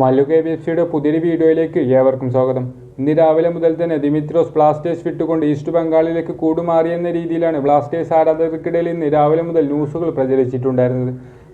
Mallu K B F സിയുടെ പുതിയൊരു വീഡിയോയിലേക്ക് ഏവർക്കും സ്വാഗതം. ഇന്ന് രാവിലെ മുതൽ തന്നെ ദിമിത്രോസ് ബ്ലാസ്റ്റേഴ്സ് വിട്ടുകൊണ്ട് ഈസ്റ്റ് ബംഗാളിലേക്ക് കൂടുമാറിയെന്ന രീതിയിലാണ് ബ്ലാസ്റ്റേഴ്സ് ആരാധകർക്കിടയിൽ ഇന്ന് രാവിലെ മുതൽ ന്യൂസുകൾ പ്രചരിച്ചിട്ടുണ്ടായിരുന്നത്.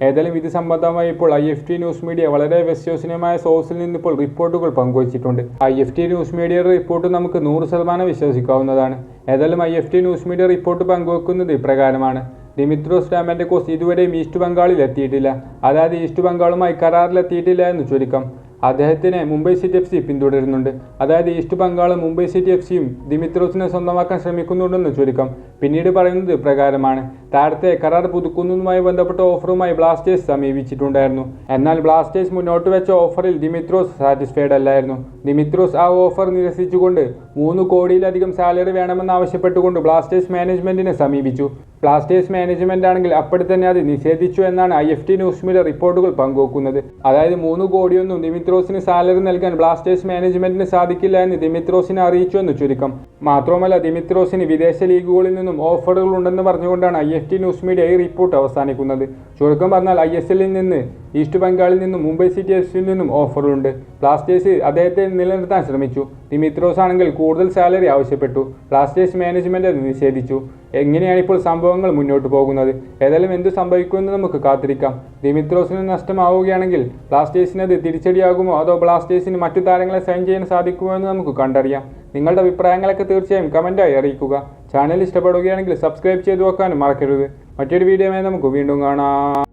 ഏതായാലും ഇത് സംബന്ധമായി ഇപ്പോൾ I F T news media വളരെ വിശ്വസനീയമായ സോഴ്സിൽ നിന്ന് ഇപ്പോൾ റിപ്പോർട്ടുകൾ പങ്കുവച്ചിട്ടുണ്ട്. ഐ എഫ് ടി ന്യൂസ് മീഡിയയുടെ റിപ്പോർട്ട് നമുക്ക് നൂറ് ശതമാനം വിശ്വസിക്കാവുന്നതാണ്. ഏതായാലും I F T news media report പങ്കുവെക്കുന്നത് ഇപ്രകാരമാണ്. ദിമിത്രോസ് കോസ് ഇതുവരെ ഈസ്റ്റ് ബംഗാളിൽ എത്തിയിട്ടില്ല. അതായത് ഈസ്റ്റ് ബംഗാളുമായി കരാറിലെത്തിയിട്ടില്ല എന്ന് ചുരുക്കം അദ്ദേഹത്തിനെ മുംബൈ സിറ്റി എഫ് സി പിന്തുടരുന്നുണ്ട്. അതായത് ഈസ്റ്റ് ബംഗാളും മുംബൈ സിറ്റി എഫ് സിയും ദിമിത്രോസിനെ സ്വന്തമാക്കാൻ ശ്രമിക്കുന്നുണ്ടെന്ന് ചുരുക്കം പിന്നീട് പറയുന്നത് പ്രകാരമാണ് താരത്തെ കരാർ പുതുക്കുന്നതുമായി ബന്ധപ്പെട്ട ഓഫറുമായി ബ്ലാസ്റ്റേഴ്സ് സമീപിച്ചിട്ടുണ്ടായിരുന്നു. എന്നാൽ ബ്ലാസ്റ്റേഴ്സ് മുന്നോട്ട് വെച്ച ഓഫറിൽ ദിമിത്രോസ് സാറ്റിസ്ഫൈഡ് അല്ലായിരുന്നു. ദിമിത്രോസ് ആ ഓഫർ നിരസിച്ചുകൊണ്ട് മൂന്ന് കോടിയിലധികം സാലറി വേണമെന്ന് ആവശ്യപ്പെട്ടുകൊണ്ട് ബ്ലാസ്റ്റേഴ്സ് മാനേജ്മെന്റിനെ സമീപിച്ചു. ബ്ലാസ്റ്റേഴ്സ് മാനേജ്മെന്റ് ആണെങ്കിൽ അപ്പോഴത്തന്നെ തന്നെ അത് നിഷേധിച്ചു എന്നാണ് I F T news media റിപ്പോർട്ടുകൾ പങ്കുവെക്കുന്നത്. അതായത് മൂന്ന് കോടിയൊന്നും ദിമിത്രോസിന് സാലറി നൽകാൻ ബ്ലാസ്റ്റേഴ്സ് മാനേജ്മെന്റിന് സാധിക്കില്ല എന്ന് ദിമിത്രോസിനെ അറിയിച്ചു എന്ന് ചുരുക്കം. മാത്രമല്ല ദിമിത്രോസിന് വിദേശ ലീഗുകളിൽ നിന്നും ഓഫറുകൾ ഉണ്ടെന്ന് പറഞ്ഞുകൊണ്ടാണ് I F T news media ഈ റിപ്പോർട്ട് അവസാനിക്കുന്നത്. ചുരുക്കം പറഞ്ഞാൽ ഐ എസ് എല്ലിൽ നിന്ന് ഈസ്റ്റ് ബംഗാളിൽ നിന്നും മുംബൈ സിറ്റി എഫ് സിയിൽ നിന്നും ഓഫറുണ്ട് ബ്ലാസ്റ്റേഴ്സ് അദ്ദേഹത്തെ നിലനിർത്താൻ ശ്രമിച്ചു. ദിമിത്രോസ് ആണെങ്കിൽ കൂടുതൽ സാലറി ആവശ്യപ്പെട്ടു. ബ്ലാസ്റ്റേഴ്സ് മാനേജ്മെന്റ് നിഷേധിച്ചു. എങ്ങനെയാണ് ഇപ്പോൾ സംഭവങ്ങൾ മുന്നോട്ട് പോകുന്നത്? ഏതായാലും എന്ത് സംഭവിക്കുമെന്ന് നമുക്ക് കാത്തിരിക്കാം. ദിമിത്രോസിന് നഷ്ടമാവുകയാണെങ്കിൽ ബ്ലാസ്റ്റേഴ്സിന് അത് തിരിച്ചടിയാകുമോ? അതോ ബ്ലാസ്റ്റേഴ്സിന് മറ്റു താരങ്ങളെ സൈൻ ചെയ്യാൻ സാധിക്കുമോ എന്ന് നമുക്ക് കണ്ടറിയാം. നിങ്ങളുടെ അഭിപ്രായങ്ങളൊക്കെ തീർച്ചയായും കമന്റായി അറിയിക്കുക. ചാനൽ ഇഷ്ടപ്പെടുകയാണെങ്കിൽ സബ്സ്ക്രൈബ് ചെയ്തു വെക്കാനും മറക്കരുത്. മറ്റൊരു വീഡിയോയുമായി നമുക്ക് വീണ്ടും കാണാം.